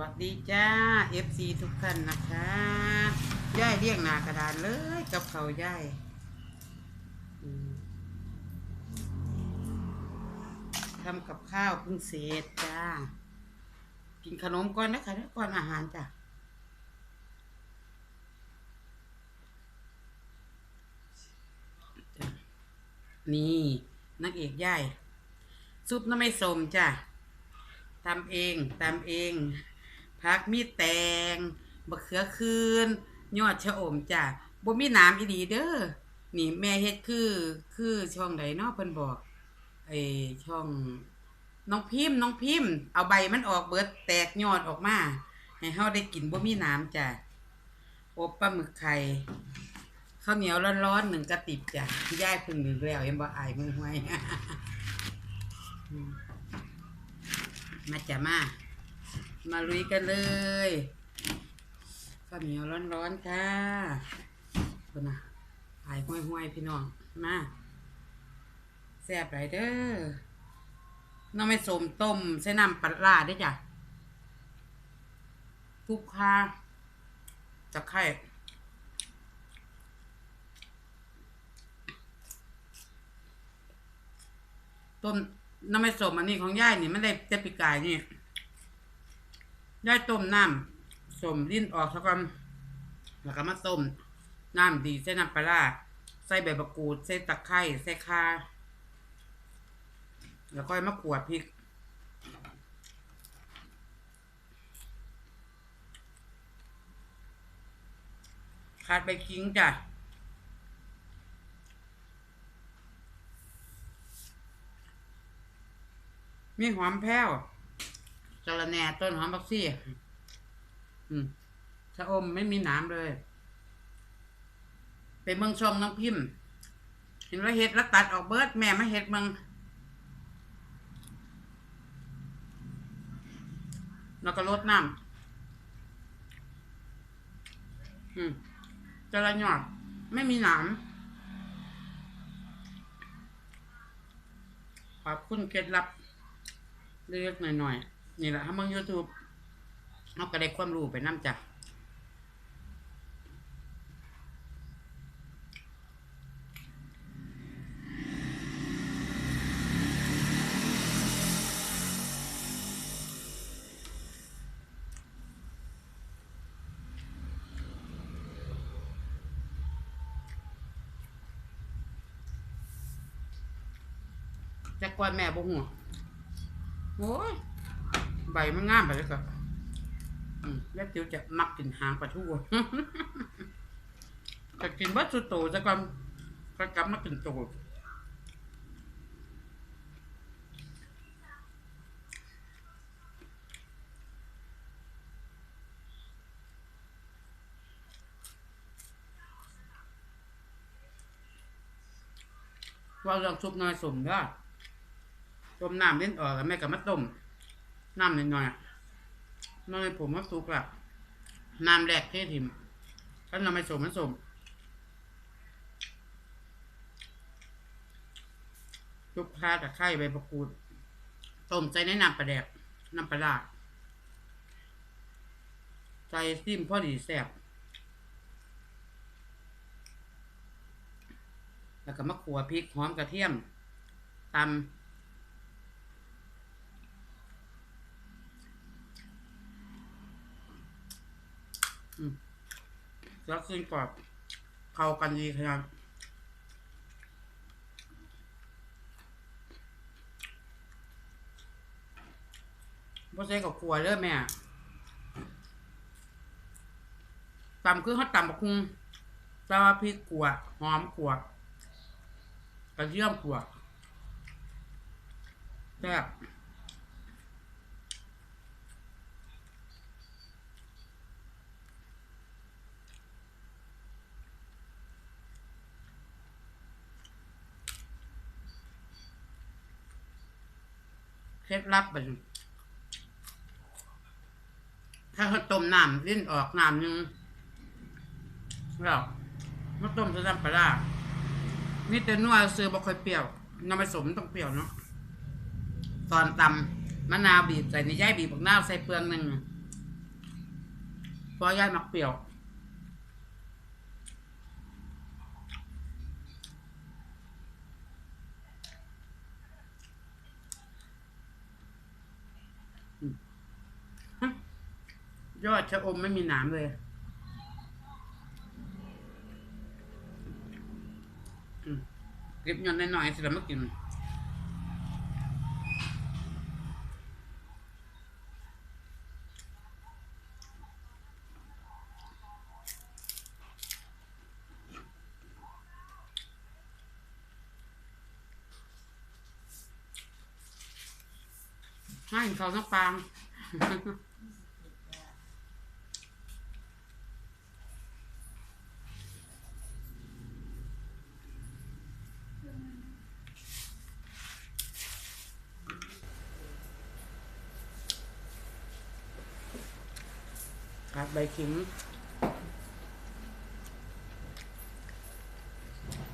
วัสดีจ้า FC ทุกท่านนะคะย่ายเรียกหนากระดานเลยกับเขาย่ายทำกับข้าวเพิ่งเสร็จจ้า กินขนมก่อนนะคะเดี๋ยวก่อนอาหารจ้ะนี่นักเอกย่ายซุปน้ำไม่สมจ้ะตำเองตำเอง ผักมีแตงบะเขือคืนยอดชะอมจ้ะบ่มีน้ำอีดีเด้อนี่แม่เฮ็ดคือคือช่องใดเนาะเพิ่นบอกไอ้ช่องน้องพิมพ์น้องพิมพ์ เอาใบมันออกเบิดแตกยอดออกมา ให้เฮาได้กินบ่มีน้ำจ้ะอบปลาหมึกไข่ข้าวเหนียวร้อนๆหนึ่งกระติบจ้ะย่ายพิ่งนึกแล้วเห็นบ่อายมือห้วยมาจ้ะมา มาลุยกันเลยข้าวเหนียวร้อนๆค่ะคนนะหายห้วยๆพี่น้องมาแซ่บไรเด้อน้องไม่สมต้มใส่น้ำปลาร้าได้จ้ะทุกค่าจะไข่ต้มน้ำไม่สมอันนี้ของย่ายนี่ไมันได้เจ็บปีกายนี่ ย่ายต้มน้ำสมลิ้นออกสักก่อนแล้วก็มาต้มน้ำดีใส่น้ำปลาใส่ใบมะกรูดใส่ตะไคร้ใส่ข่าแล้วก็มะกรูดพริกขาดใบกิ้งจ้ะมีหอมแพ้ว จระแหน่ต้นหอมบักซี่ชะอมไม่มีหนามเลยเป็นเมืองชมน้องพิมพ์ เห็นว่าเห็ดแล้วตัดออกเบิดแม่มาเห็ดเมืองแล้วก็ลดน้ำจระหยอดไม่มีหนามขอบคุณเคล็ดลับเล็กๆหน่อยๆ นี่แหละถ้ามึงยูทูบเอาก็ได้ความรู้ไปน้ำจ้ะจะกวนแม่บ่หัวโอ้ย ใบมันงามไปเลยก็แล้วจิ๋วจะมักกินหางปลาทูจะกินวัตถุโตจะก่อนก็กลับมากินโตว่าเรื่องซุปน้อยสมเด้อต้มน้ำเล่นออกแล้วแม่ก็มาต้ม น้ำหน่อยๆอะน้อยผมก็สุกละน้ำแรกเทถิ่มถ้าเราไม่สมมันสมลูกพาตะไคร้ใบมะกูดต้มใส่ในน้ำปลาแดกน้ำปลาร้าใส่ซิมพอดีแซ่บแล้วก็มะขัวพริกหอมกระเทียมตำ แล้วขึ้นกรอบเข้ากันดีขนาดบ่ใส่กับขัวเด้อแม่ตำคือเขาตำบักคุงแตว่าพริกขัวหอมขัวกระเทียมขัวแซ่บ เคล็ดลับเป็นถ้าเขาต้มน้ำลิ้นออกน้ำหนึงแล้วมาต้มจะทำปลาร้านี่แต่นัวซื้อบ่ค่อยเปรี้ยวน้ำผสมต้องเปรี้ยวเนาะตอนตำมะนาวบีบใส่ในย่ายบีบบักนาวใส่เปลืองหนึ่งเพราะย่ายมักเปรี้ยว ยอดชะอมไม่มีหนามเลยอืมเก็บยอนหน่อยๆสิแล้วมากินให้เขาน้ำปาง ขาดใบขิง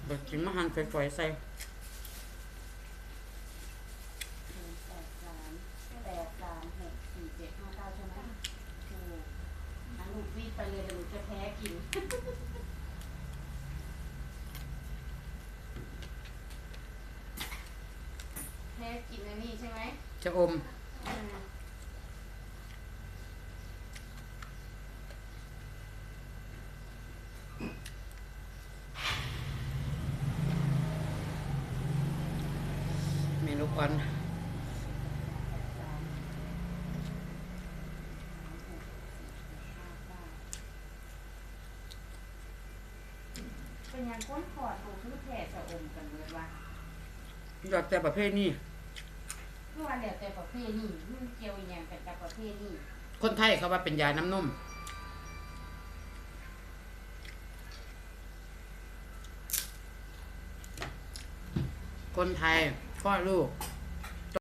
ใบขิงมาหั่นฝอยๆใส่แปดสามแปดสามหกสี่เจ็ดห้าเก้าใช่ไหมถูกงั้นลูกวิ่งไปเลยเดี๋ยวหนูจะแพ้กินแพ้กินอันนี้ใช่ไหมชะอมอืม เมนูก่อนเป็นยังก้นขอดของคือแผ่จะอมกันเลยว่ะยอดแต่ประเภทนี้เมื่อวานเดี๋ยวแต่ประเภทนี้มันเกี่ยวอหย่างกันกับประเภทนี้คนไทยเขาว่าเป็นยาน้ำนมคนไทย พ่อลูก